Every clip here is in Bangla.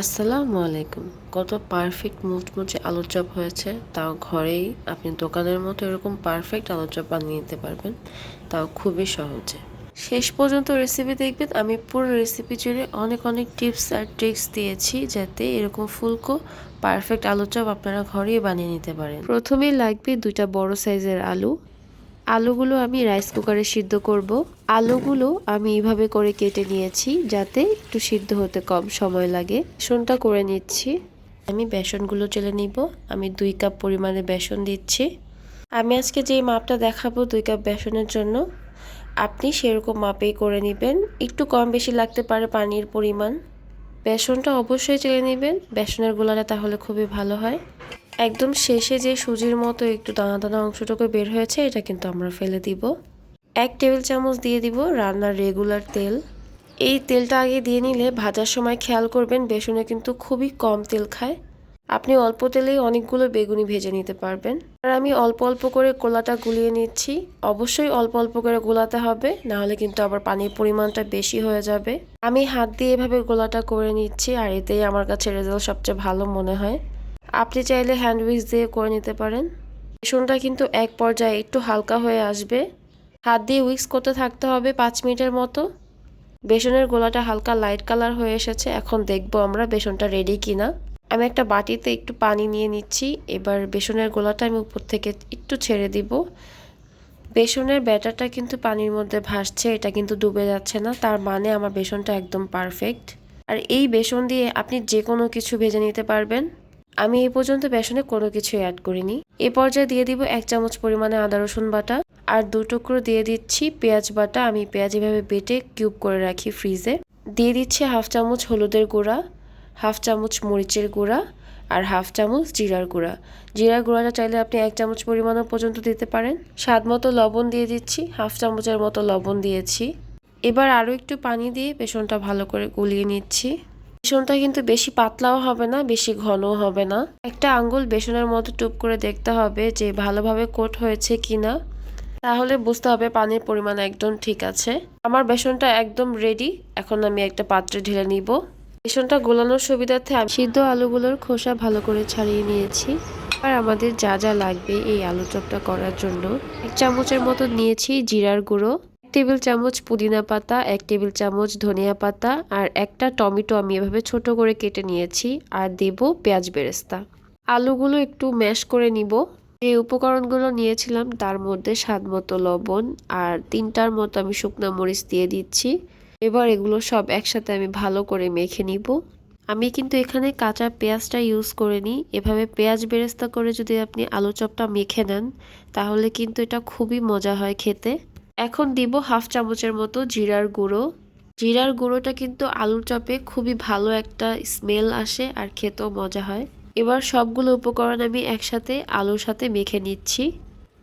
আসসালামু আলাইকুম। কত পারফেক্ট মুচমুচে আলুর চপ হয়েছে, তাও ঘরেই আপনি দোকানের মতো এরকম পারফেক্ট আলুর চপ বানিয়ে নিতে পারবেন, তাও খুবই সহজে। শেষ পর্যন্ত রেসিপি দেখবেন, আমি পুরো রেসিপি জুড়ে অনেক অনেক টিপস আর ট্রিক্স দিয়েছি, যাতে এরকম ফুলকো পারফেক্ট আলুর চপ আপনারা ঘরেই বানিয়ে নিতে পারেন। প্রথমেই লাগবে দুইটা বড় সাইজের আলু আলুগুলো আমি রাইস কুকারে সিদ্ধ করব। আলুগুলো আমি এইভাবে করে কেটে নিয়েছি যাতে একটু সিদ্ধ হতে কম সময় লাগে। বেসনটা করে নিচ্ছি। আমি বেসনগুলো চেলে নিব। আমি দুই কাপ পরিমাণে বেসন দিচ্ছি। আমি আজকে যে মাপটা দেখাবো দুই কাপ বেসনের জন্য, আপনি সেরকম মাপেই করে নেবেন। একটু কম বেশি লাগতে পারে পানির পরিমাণ। বেসনটা অবশ্যই চেলে নেবেন। বেসনের গোলাটা তাহলে খুবই ভালো হয়। একদম শেষে যে সুজির মতো একটু দানা দানা অংশটুকু বের হয়েছে, এটা কিন্তু আমরা ফেলে দিব। এক টেবিল চামচ দিয়ে দিব রান্নার রেগুলার তেল। এই তেলটা আগে দিয়ে নিলে ভাজার সময় খেয়াল করবেন, বেসনে কিন্তু খুবই কম তেল খায়। আপনি অল্প তেলেই অনেকগুলো বেগুনি ভেজে নিতে পারবেন। আর আমি অল্প অল্প করে গোলাটা গুলিয়ে নিচ্ছি। অবশ্যই অল্প অল্প করে গোলাতে হবে, নাহলে কিন্তু আবার পানির পরিমাণটা বেশি হয়ে যাবে। আমি হাত দিয়ে এভাবে গোলাটা করে নিচ্ছি, আর এতেই আমার কাছে রেজাল্ট সবচেয়ে ভালো মনে হয়। আপনি চাইলে হ্যান্ড উইক্স দিয়ে করে নিতে পারেন। বেসনটা কিন্তু এক পর্যায়ে একটু হালকা হয়ে আসবে। হাত দিয়ে উইক্স করতে থাকতে হবে পাঁচ মিনিটের মতো। বেসনের গোলাটা হালকা লাইট কালার হয়ে এসেছে, এখন দেখব আমরা বেসনটা রেডি কিনা। আমি একটা বাটিতে একটু পানি নিয়ে নিচ্ছি। এবার বেসনের গোলাটা আমি উপর থেকে একটু ছেড়ে দিব। বেসনের ব্যাটারটা কিন্তু পানির মধ্যে ভাসছে, এটা কিন্তু ডুবে যাচ্ছে না, তার মানে আমার বেসনটা একদম পারফেক্ট আর এই বেসন দিয়ে আপনি যে কোনো কিছু ভেজে নিতে পারবেন। আমি এই পর্যন্ত বেসনে কোনো কিছু অ্যাড করিনি। এ পর্যায়ে দিয়ে দিব এক চামচ পরিমাণে আদা রসুন বাটা আর দু টুকরো দিয়ে দিচ্ছি পেঁয়াজ বাটা। আমি পেঁয়াজ এভাবে বেটে কিউব করে রাখি ফ্রিজে দিয়ে দিচ্ছি হাফ চামচ হলুদের গুঁড়া। হাফ চামচ মরিচের গুঁড়া আর হাফ চামচ জিরার গুঁড়া। জিরার গুঁড়াটা চাইলে আপনি এক চামচ পরিমাণও পর্যন্ত দিতে পারেন। স্বাদ মতো লবণ দিয়ে দিচ্ছি, হাফ চামচের মতো লবণ দিয়েছি। এবার আরও একটু পানি দিয়ে বেসনটা ভালো করে গুলিয়ে নিচ্ছি। বেসনটা কিন্তু বেশি পাতলাও হবে না, বেশি ঘনও হবে না। একটা আঙ্গুল বেসনের মতো টুপ করে দেখতে হবে যে ভালোভাবে কোট হয়েছে কিনা। তাহলে বুঝতে হবে পানির পরিমাণ একদম ঠিক আছে। আমার বেসনটা একদম রেডি এখন আমি একটা পাত্রে ঢেলে নিব। বেসনটা গোলানোর সুবিধার্থে আমি সিদ্ধ আলুগুলোর খোসা ভালো করে ছাড়িয়ে নিয়েছি। আর আমাদের যা যা লাগবে এই আলু চপটা করার জন্য এক চামচের মতো নিয়েছি জিরার গুঁড়ো টেবিল চামচ পুদিনা পাতা, এক টেবিল চামচ ধনিয়া পাতা আর একটা টমেটো আমি এভাবে ছোট করে কেটে নিয়েছি আর দেব পেঁয়াজ বেরেস্তা। আলুগুলো একটু ম্যাশ করে নিব। যে উপকরণগুলো নিয়েছিলাম তার মধ্যে স্বাদ মতো লবণ আর তিনটার মতো আমি শুকনো মরিচ দিয়ে দিচ্ছি। এবার এগুলো সব একসাথে আমি ভালো করে মেখে নিব। আমি কিন্তু এখানে কাঁচা পেঁয়াজটা ইউজ করে নিই। এভাবে পেঁয়াজ বেরেস্তা করে যদি আপনি আলু চপটা মেখে নেন, তাহলে কিন্তু এটা খুবই মজা হয় খেতে। এখন দিব হাফ চামচের মতো জিরার গুঁড়ো। জিরার গুঁড়োটা কিন্তু আলুর চপে খুবই ভালো একটা স্মেল আসে আর খেতেও মজা হয়। এবার সবগুলো উপকরণ আমি একসাথে আলুর সাথে মেখে নিচ্ছি।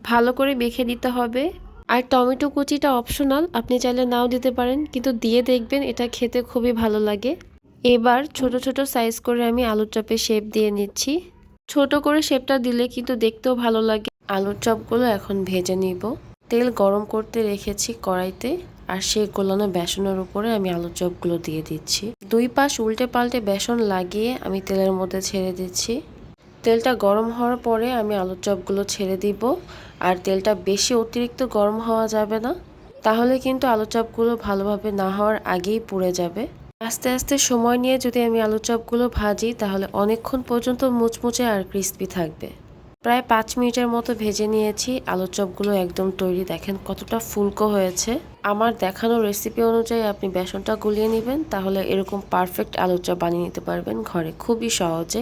ভালো করে মেখে নিতে হবে। আর টমেটো কুচিটা অপশনাল আপনি চাইলে নাও দিতে পারেন, কিন্তু দিয়ে দেখবেন এটা খেতে খুবই ভালো লাগে। এবার ছোট ছোট সাইজ করে আমি আলুর চপে শেপ দিয়ে নিচ্ছি। ছোট করে শেপটা দিলে কিন্তু দেখতেও ভালো লাগে। আলুর চপগুলো এখন ভেজে নিব। তেল গরম করতে রেখেছি কড়াইতে, আর সেই গোলানো বেসনের উপরে আমি আলুর চপগুলো দিয়ে দিচ্ছি। দুই পাশ উল্টে পাল্টে বেসন লাগিয়ে আমি তেলের মধ্যে ছেড়ে দিচ্ছি। তেলটা গরম হওয়ার পরে আমি আলুর চপগুলো ছেড়ে দিব। আর তেলটা বেশি অতিরিক্ত গরম হওয়া যাবে না। তাহলে কিন্তু আলু চপগুলো ভালোভাবে না হওয়ার আগেই পুড়ে যাবে। আস্তে আস্তে সময় নিয়ে যদি আমি আলু চপগুলো ভাজি, তাহলে অনেকক্ষণ পর্যন্ত মুচমুচে আর ক্রিস্পি থাকবে। প্রায় পাঁচ মিনিটের মতো ভেজে নিয়েছি। আলুর চপগুলো একদম তৈরি। দেখেন কতটা ফুলকো হয়েছে। আমার দেখানো রেসিপি অনুযায়ী আপনি বেসনটা গুলিয়ে নেবেন, তাহলে এরকম পারফেক্ট আলুর চপ বানিয়ে নিতে পারবেন ঘরে। খুবই সহজে।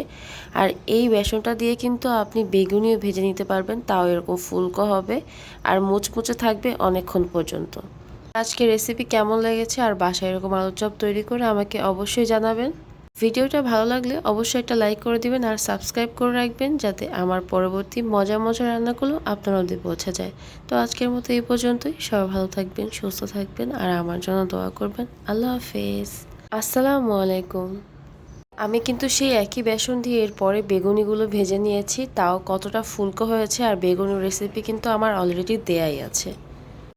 আর এই বেসনটা দিয়ে কিন্তু আপনি বেগুনিও ভেজে নিতে পারবেন, তাও এরকম ফুলকো হবে। আর মুচমুচে থাকবে অনেকক্ষণ পর্যন্ত। আজকে রেসিপি কেমন লেগেছে? আর বাসায় এরকম আলুর চপ তৈরি করে আমাকে অবশ্যই জানাবেন। ভিডিওটা ভালো লাগলে অবশ্যই একটা লাইক করে দিবেন আর সাবস্ক্রাইব করে রাখবেন যাতে আমার পরবর্তী মজা মজা রান্নাগুলো আপনার অবধি পৌঁছে যায়। তো আজকের মতো এই পর্যন্তই। সবাই ভালো থাকবেন, সুস্থ থাকবেন আর আমার জন্য দোয়া করবেন। আল্লাহ হাফেজ। আসসালামু আলাইকুম। আমি কিন্তু সেই একই বেসন দিয়ে এরপরে বেগুনিগুলো ভেজে নিয়েছি। তাও কতটা ফুলকো হয়েছে আর বেগুনের রেসিপি কিন্তু আমার অলরেডি দেয়াই আছে।